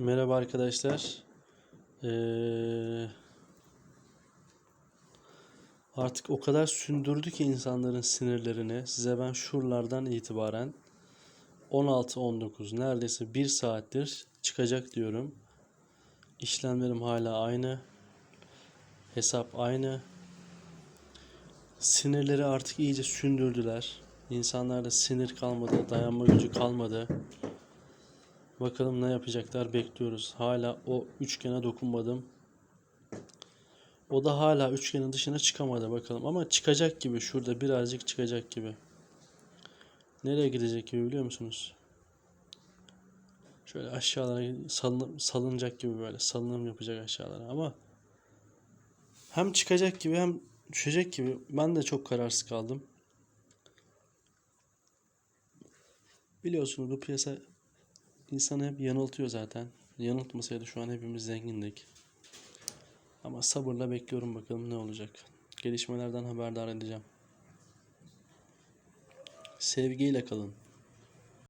Merhaba arkadaşlar. Ee, artık o kadar sündürdü ki insanların sinirlerini. Size ben şuralardan itibaren 16-19 neredeyse bir saattir çıkacak diyorum. İşlemlerim hala aynı. Hesap aynı. Sinirleri artık iyice sündürdüler. İnsanlarda sinir kalmadı, dayanma gücü kalmadı. Bakalım ne yapacaklar bekliyoruz. Hala o üçgene dokunmadım. O da hala üçgenin dışına çıkamadı bakalım. Ama çıkacak gibi şurada birazcık çıkacak gibi. Nereye gidecek gibi biliyor musunuz? Şöyle aşağılara salın, salınacak gibi böyle salınım yapacak aşağılara ama hem çıkacak gibi hem düşecek gibi ben de çok kararsız kaldım. Biliyorsunuz bu piyasa insanı hep yanıltıyor zaten. Yanıltmasaydı şu an hepimiz zengindik. Ama sabırla bekliyorum bakalım ne olacak. Gelişmelerden haberdar edeceğim. Sevgiyle kalın.